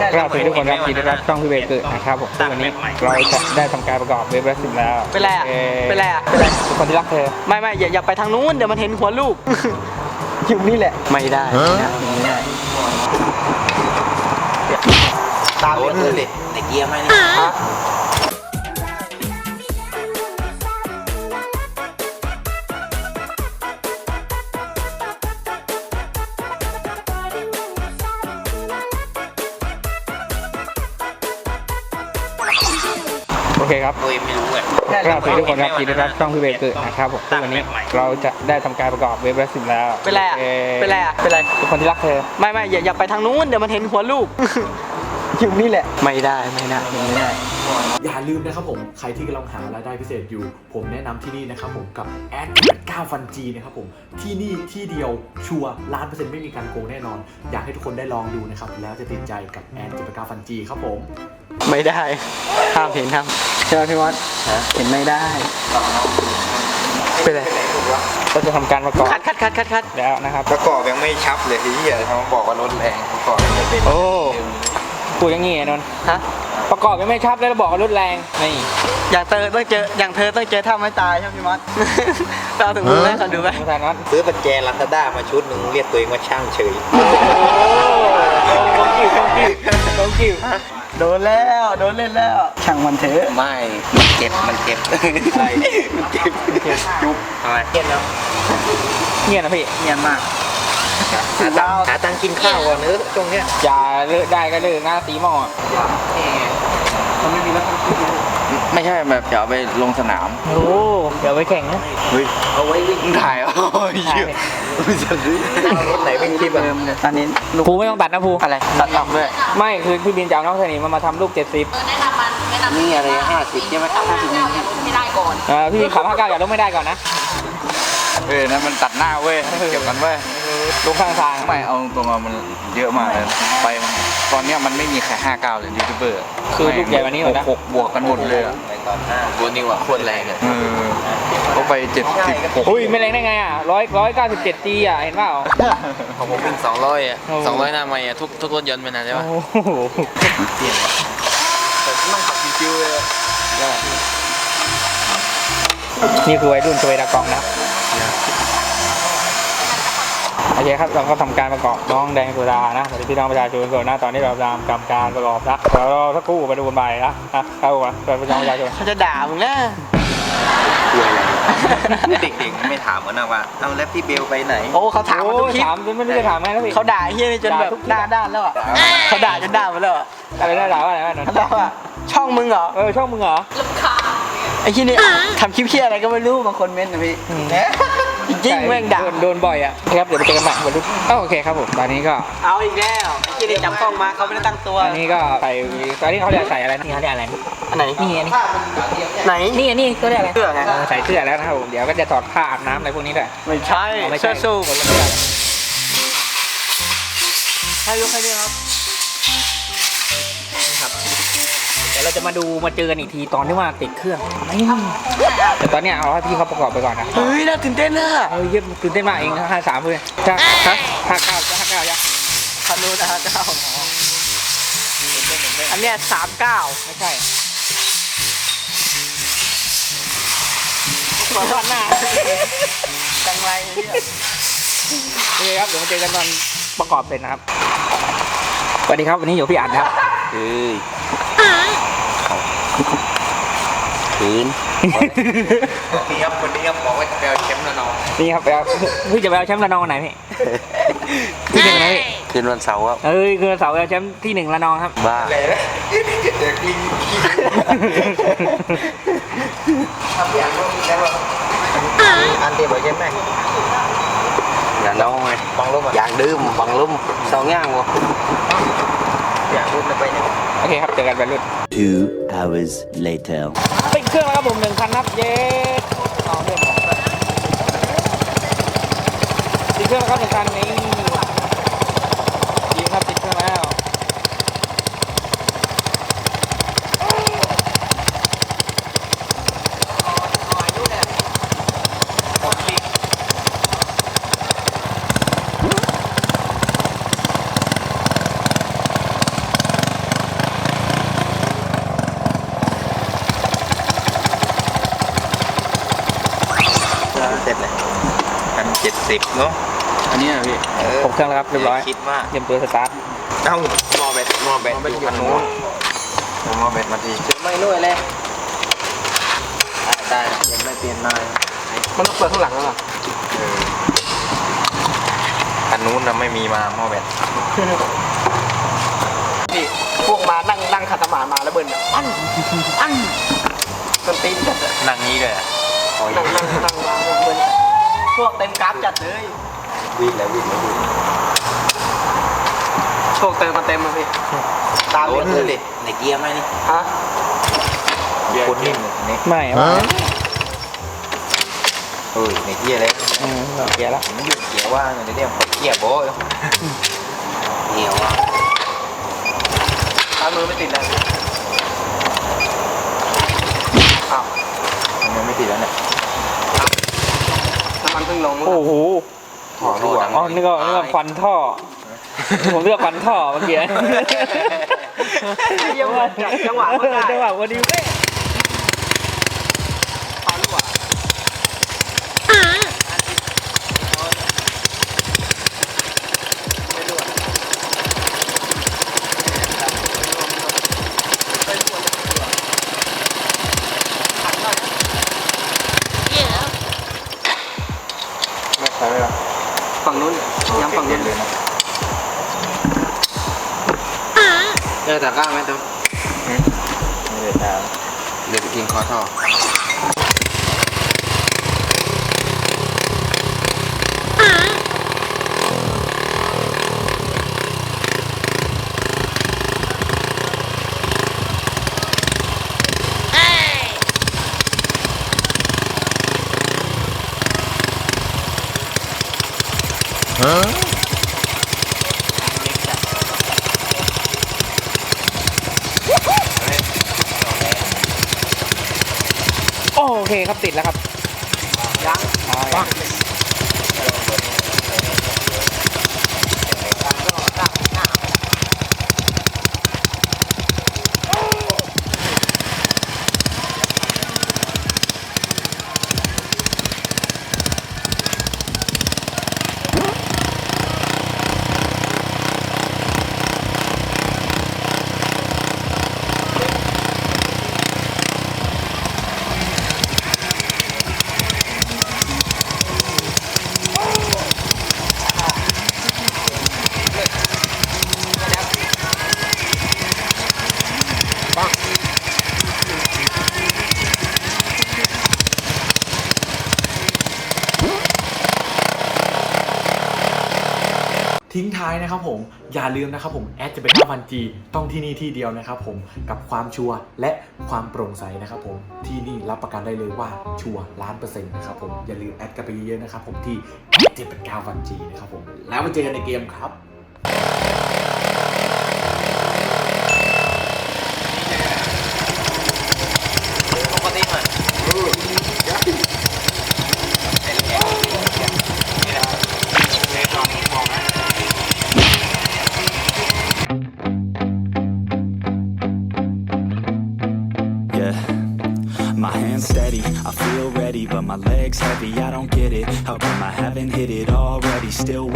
ครับสวัสดีทุกคนครับยินดีต้อนรับช่องพี่เบเกอร์นะครับผมซึ่งวันนี้เราจะได้ทำการประกอบเว็บและสิมแล้วเป็นไรอะโอคเป็นไรอะ เป็นไรทุกคนที่รักเธอ ไม่ไม่อย่าอย่าไปทางนู้นเดี๋ยวมันเห็นหัวลูก อยู่นี่แหละ ไม่ได้ไม่ได้ไม่ได้ตามโดนเลเลยยในเกียร์ไหมเนี่ เคครับโอ้ยไม่รู้อะครับสวัสดีทุกคนครับยินดีต้อนรับช่องพี่เบเกอร์นะครับผมซึ่งวันนี้เราจะได้ทำการประกอบเว็บและสิมแล้วเป็นไรอะโคเป็นไรอะ เป็นไร ทุกคนที่รักเธอ ไม่ไม่อย่าอย่าไปทางนู้นเดี๋ยวมันเห็นหัวลูก อยู่นี่แหละ ไม่ได้ไม่ได้ไม่ได้ อย่าลืมนะครับผม ใครที่กำลังหารายได้พิเศษอยู่ ผมแนะนำที่นี่นะครับผมกับแอด9ฟันจีนะครับผมที่นี่ที่เดียวชัวร์ล้านเปอร์เซ็นต์ไม่มีการโกงแน่นอน อยากให้ทุกคนได้ลองดูนะครับ แล้วจะติดใจกับแอด9ฟันจีครับผม ไม่ได้ห้ามเห็นห้ามใช่ไหมพี่มอสเห็นไม่ได้เป็นไรก็จะทำการประกอบคัดคัดคัดคัดคัดแล้วนะครับประกอบยังไม่ชับเลยที่เหี้ยเขาบอกว่ารถแรงประกอบยังไม่เป็นโอ้ พูดอย่างงี้ไอ้นนท์ฮะประกอบยังไม่ชับเลยแล้วบอกว่ารถแรงนี่อย่างเธอต้องเจออย่างเธอต้องเจอท่าไม้ตายใช่ไหมพี่มอส ไปเอาถึงมือไหมเขาดูไหมภาษาน็อตซื้อปัจแจลาซาด้ามาชุดหนึ่งเรียกตัวเองว่าช่างเฉยโอ้โหกิ้วกิ้วกิ้วโดนแล้วโดนเล่นแล้วช่างมันเถอะไม่ มันเจ็บ มันเจ็บอะไรมันเจ็บจุ๊บอะไรเจ็บแล้วเงียบนะพี่เนียนมาก หาตังค์หาตังค์กินข้าวก่อนเนอะช่วงเนี้ยอย่าเลิกได้ก็เลิกหน้าตีหม้อมันไม่มีแล้วไม่ใช่แบบจะเอาไปลงสนาม โอ้เดี๋ยวไปแข่งนะเฮ้ยเอาไว้วิ่งถ่ายโอ้ยเยอะไม่จะซื้อนั่งรถไหนวิ่งคลิปอะอันนี้ลูกภูไม่ต้องตัดนะภูอะไรตัดออกด้วยไม่คือพี่บินจะเอาน้องสนิมมามาทำลูก70เออแนะนำมันแนะนำนี่อะไรห้าสิบใช่ไหมห้าสิบอย่าลงไม่ได้ก่อนเออพี่บินขับ59อย่าลงไม่ได้ก่อนนะเออนั่นมันตัดหน้าเว้ยเก็บกันเว้ย ลงข้างทางไม่เอาตรงๆอะมันเยอะมากเลยไปมันตอนเนี้ยมันไม่มีใครห้าเก้าเลยยูทูบเบอร์คือลูกใหญ่กว่านี้หมดนะ หกบวกกันหมดเลยอะไปตอนหน้าตัวนิวอะโคตรแรงอะเออเขาไปเจ็ดสิบหกอุ้ยไม่แรงได้ไงอะร้อยร้อยเก้าสิบเจ็ดจีอะ เห็นเปล่า ของผมวิ่ง200อะโอ้200หน้าไม่อะทุกทุกรถยนต์มันนะใช่ปะโอ้โหแต่นั่งขับชิวๆเลยอะนี่คือวัยรุ่นสเวดากองนะครับ โอเคครับเราก็ทำการประกอบน้องแดงสุดานะสวัสดีพี่น้องประชาชนก่อนนะตอนนี้เราทำการประกอบนะเดี๋ยวเราสักครู่ไปดูกันไปนะนะเข้ามาเป็นพี่น้องประชาชนเขาจะด่ามึงนะเด็กๆไม่ถามกันนะว่าเอาแล้วพี่เบลไปไหน โอ้เขาถามมาโอ้ทุกยคลิปถามจนไม่รู้จะถามไงแล้วพี่เขาด่าไอ้เฮียนี่จนแบบด่าทุกคลิปหน้าด้านแล้วอะเขาด่าจนด่าหมดแล้วอะอะไรนะด่าว่าอะไรนะนนเขาท์ด่าว่าช่องมึงเหรอเออช่องมึงเหรอไอ้ที่นี่ทำคลิปเฮียอะไรก็ไม่รู้บางคนเม้นต์นะพี่ จริงๆแม่งด่าโดนโดนบ่อยอะครับเดี๋ยวไปเจอกันใหม่วันรุ่นอ้าวโอเคครับผมตอนนี้ก็เอาอีกแล้วไอ้ที่นี่จับกล้องมาเขาไม่ได้ตั้งตัวตอนนี้ก็ใส่ตอนนี้เขาเรียกใส่อะไรนี่เขาเรียกอะไรอันไหนนี่อันนี้ไหนนี่อันนี้เขาเรียกอะไรเสื้อไงเออใส่เสื้อแล้วนะครับผมเดี๋ยวก็จะถอดผ้าอาบน้ำอะไรพวกนี้ด้วยไม่ใช่เอาไม่เสื้ใช่อสู้คนละเสื้อให้ยกให้ด้วยครับ ยวเราจะมาดูมาเจอกันอีกทีตอนที่ว่าติดเครื่องนี่แต่ตอนเนี้ยเอาให้พี่เขาประกอบไปก่อนนะเฮ้ยน่าตื่นเต้นนะเออเยี่ยมตื่นเต้นมากเองห้าสามเลยจะฮะห้าเก้าจะห้าเก้ายังคันนู้นนะฮะเจ้าอันเนี้ยสามเก้าไม่ใช่ขอโทษหน้าจังไรเนี่ยโอเคครับเดี๋ยวมาเจอกันตอนประกอบเสร็จนะครับสวัสดีครับวันนี้อยู่พี่อัดนะครับเอ้ย คืนนี่ครับคนนี้ครับบอกว่าจะไปเอาแชมป์แล้วน้องนี่ครับไปเอาพี่จะไปเอาแชมป์ระนองวันไหนพี่ที่หนึ่งนะพี่คืนวันเสาร์ครับเอ้ยคือเสาร์เอาแชมป์ที่หนึ่งระนองครับบ้าอะไรนะเด็กลิงขี้ทำอย่างนี้แล้วอันเดียวใช่ไหมอย่าน้องไงบังลุ่มอย่างดื่มบังลุ่มสองอย่างวะ อย่างลุ่มไปเนี่ยโอเคครับเจอกันไปรุ่น Two hours later. ติดเครื่องแล้วครับผมหนึ่งคันครับเย้ต่อเนื่องติดเครื่องแล้วครับหนึ่งคันนี้ยิงครับติดเครื่องแล้ว สิบเนาะอันนี้นะพี่เออผมเครื่องแล้วครับเรียบร้อยคิดมากเตรียมตัวสตาร์ทเอ้าหมอแบตหมอแบตอยู่คันนู้นหมอแบตมาทีไม่นุ่ยเลยได้ได้ยังไม่เปลี่ยนนายมันต้องเปิดข้างหลังแล้วเหรอเออคันนู้นนะไม่มีมาหมอแบตนี่พวกมานั่งนั่งขัดสมาธิมาแล้วเบิ้ลแบบอันอันต้นตีนจัดอะนั่งนี้เลยอะขอนั่งนั่งนั่งมาพวกเบิ้ล พวกเต็มกราฟจัดเลยวิ่งแล้ววิ่งแล้ววิ่งโชคเติมมาเต็มเลยพี่ตามโดเรียนกเลเลยยในเกียร์ไหมนี่ฮะคนนิ่มเลยนี่ไม่ไม่เฮ้ยในเกียร์เลยอืมเราเกียร์ละมันอยู่เกียร์ว่างในเรื่องของเกียร์โบ้ยเหนียวอะตามมือไม่ติดแล้วอ้าวมันไม่ติดแล้วเนี่ยน้ำมัน เพิ่งลงโอ้โหถอดรั่วอ๋อนี่ก็นี่ก็ควันท่อ ผมเลือกควันท่อเมื่อกี้จังหวะจังหวะก็ได้จังหวะพอดีเป๊ะ พอรู้อะ ไม่ใช่หรอ ฝั่งนู้นย้ำฝั่งนู้น เลยนะ เจอตะกร้าไหมตัวเดือด้ตามเดือดกินคอท่อ โอ เคครับติดแล้วครับยัง ทิ้งท้ายนะครับผมอย่าลืมนะครับผมแอดจะเป็น9 0 0 G ต้องที่นี่ที่เดียวนะครับผมกับความชัวร์และความโปร่งใสนะครับผมที่นี่รับประกันได้เลยว่าชัวร์ล้านเปอร์เซ็นต์นะครับผมอย่าลืมแอดกันไปเยอะๆนะครับผมที่แอดจะเป็น9 0 0 G นะครับผมแล้วมาเจอกันในเกมครับ my legs heavy, I don't get it. How come I haven't hit it already? Still